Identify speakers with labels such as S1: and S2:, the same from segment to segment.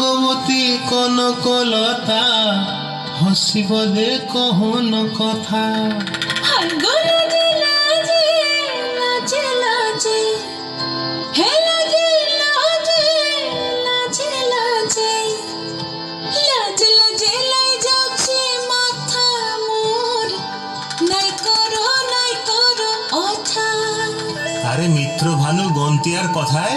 S1: অঙ্গমতী কনকলতা হসিব দে কহন কথা। আরে মিত্র ভালো গন্তিয়ার কথায়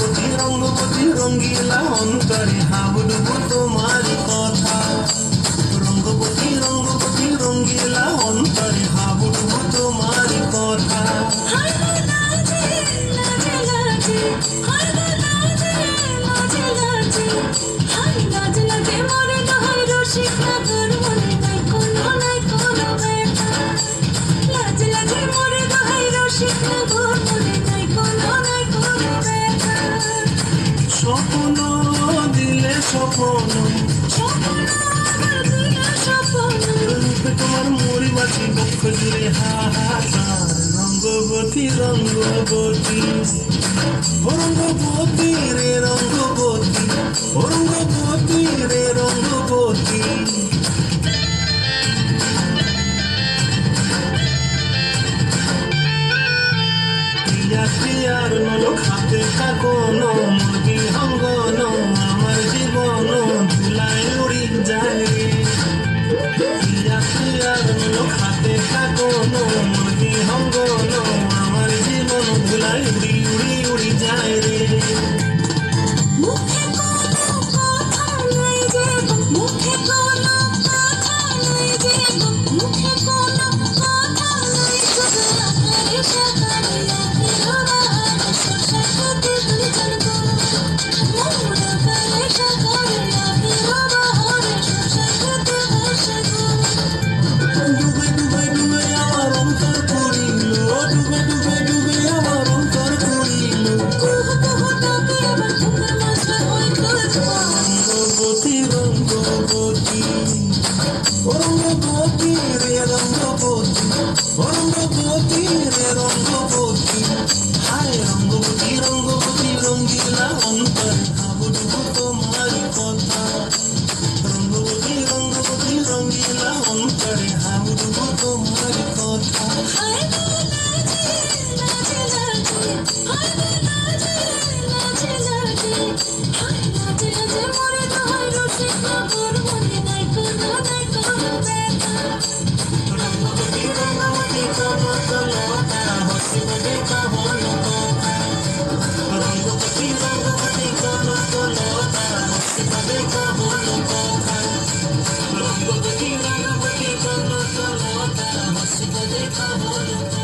S1: গতি রঙ্গ গতি রঙ্গিলা অহংকারে হাবুডুব তোমারি কথা। রঙ্গ গতি রঙ্গ গতি রঙ্গিলা অহংকারে হাবুডুব তোমারি কথা। স্বপন রূপে তোমার মরি মাঝি বক্ষ জুড়ে হাহাকার রঙ্গবতী রঙ্গবতী রঙ্গবতী রে রঙ্গবতী রঙ্গবতী রে রঙ্গবতী প্রিয়া প্রিয়ার মন খাতে থাকো
S2: নমা Thank you. I'm not kabul, kabul.